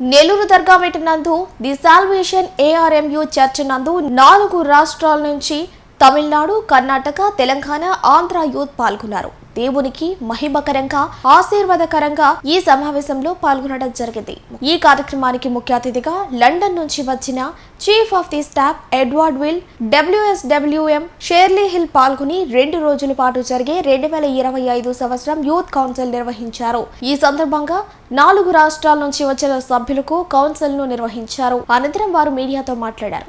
నెల్లూరు దర్గామెట నందు the Salvation Army church నందు నాలుగు రాష్ట్రాల నుంచి తమిళనాడు కర్ణాటక తెలంగాణ ఆంధ్ర యూత్ పాల్గొన్నారు. దేవునికి మహిమకరంగా ఆశీర్వాదకరంగా ఈ సమావేశంలో పాల్గొనడం జరిగింది. ఈ కార్యక్రమానికి ముఖ్య అతిథిగా లండన్ నుంచి వచ్చిన chief of the staff Edward Will W S W M Shirley Hill పాల్గొని రెండు రోజుల పాటు జరిగే రెండు వేల ఇరవై ఐదు సంవత్సరం యూత్ కౌన్సిల్ నిర్వహించారు. ఈ సందర్భంగా నాలుగు రాష్ట్రాల నుంచి వచ్చిన సభ్యులకు కౌన్సిల్ను నిర్వహించారు. అనంతరం వారు మీడియాతో మాట్లాడారు.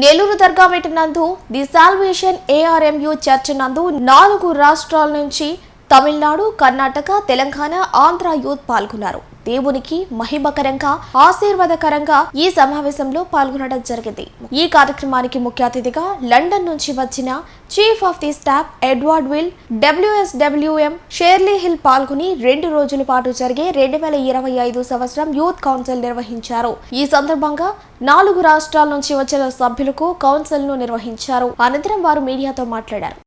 నెల్లూరు దర్గా నందు ది సాల్వేషన్ ఏఆర్ఎంయు చర్చ్ నందు నాలుగు రాష్ట్రాల నుంచి తమిళనాడు కర్ణాటక తెలంగాణ ఆంధ్ర యూత్ పాల్గొన్నారు. దేవునికి మహిమకరంగా ఆశీర్వాదకరంగా ఈ సమావేశంలో పాల్గొనడం జరిగింది. ఈ కార్యక్రమానికి ముఖ్య అతిథిగా లండన్ నుంచి వచ్చిన chief of the staff Edward Will W S W M Shirley Hill పాల్గొని రెండు రోజుల పాటు జరిగే రెండు వేల ఇరవై ఐదు సంవత్సరం యూత్ కౌన్సిల్ నిర్వహించారు. ఈ సందర్భంగా నాలుగు రాష్ట్రాల నుంచి వచ్చిన సభ్యులకు కౌన్సిల్ను నిర్వహించారు. అనంతరం వారు మీడియాతో మాట్లాడారు.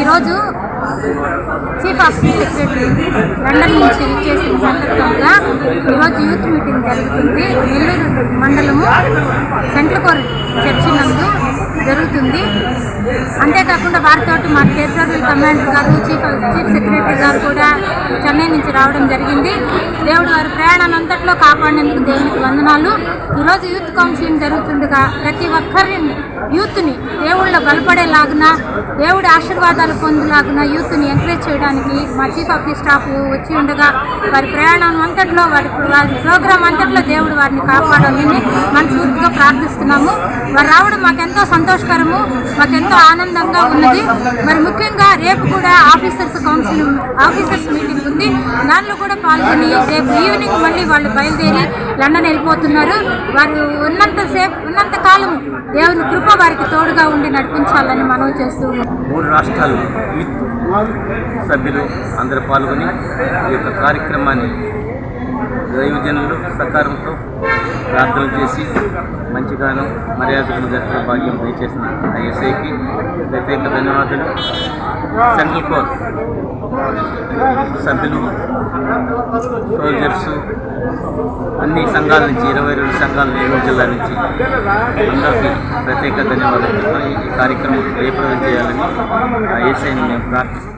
ఈరోజు చీఫ్ ఆఫ్ సెక్రటరీ లండన్ నుంచి చేసిన సందర్భంగా ఈరోజు యూత్ మీటింగ్ జరుగుతుంది. నెల్లూరు మండలము సెంట్రల్ కోర్ చర్చి నందు జరుగుతుంది. అంతేకాకుండా వారితో మా టెరిటోరియల్ కమాండర్ గారు చీఫ్ చీఫ్ సెక్రటరీ గారు కూడా చెన్నై నుంచి రావడం జరిగింది. దేవుడు వారి ప్రయాణాన్ని అంతట్లో కాపాడేందుకు దేవునికి వందనాలు. ఈరోజు యూత్ కౌన్సిలింగ్ జరుగుతుండగా ప్రతి ఒక్కరిని యూత్ని దేవుళ్ళ బలపడేలాగున దేవుడి ఆశీర్వాదాలు పొందేలాగున యూత్ని ఎంకరేజ్ చేయడానికి మా చీఫ్ ఆఫ్ ది స్టాఫ్ వచ్చి ఉండగా వారి ప్రయాణం అంతట్లో వారి వారి ప్రోగ్రాం అంతట్లో దేవుడు వారిని కాపాడాలని మనస్ఫూర్తిగా ప్రార్థిస్తున్నాము. వారు రావడం మాకెంతో సంతోషకరము మాకెంతో ఆనందంగా ఉన్నది. మరి ముఖ్యంగా రేపు కూడా ఆఫీసర్స్ కౌన్సిల్ ఆఫీసర్స్ మీటింగ్ ఉంది. దానిలో కూడా పాల్గొని రేపు ఈవినింగ్ మళ్ళీ వాళ్ళు బయలుదేరి లండన్ వెళ్ళిపోతున్నారు. వారు ఉన్నంత సేపు ఉన్నంత కాలం దేవుని కృప వారికి తోడుగా ఉండి నడిపించాలని మనవి చేస్తూ మూడు రాష్ట్రాలు సభ్యులు అందరూ పాల్గొని ఈ యొక్క కార్యక్రమాన్ని దైవజనులు సకారంతో ప్రార్థనలు చేసి మంచిగాను మర్యాదలు జరిపిన భాగ్యం దయచేసిన ఐఎస్ఐకి ప్రత్యేక ధన్యవాదాలు. సెంట్రల్ కోర్ సభ్యులు సోల్జర్స్ అన్ని సంఘాల నుంచి ఇరవై రెండు సంఘాల నెల్లూరు జిల్లా నుంచి అందరికీ ప్రత్యేక ధన్యవాదాలు. ఈ కార్యక్రమం జయప్రదం చేయాలని ఐఎస్ఐని మేము ప్రార్థిస్తున్నాం.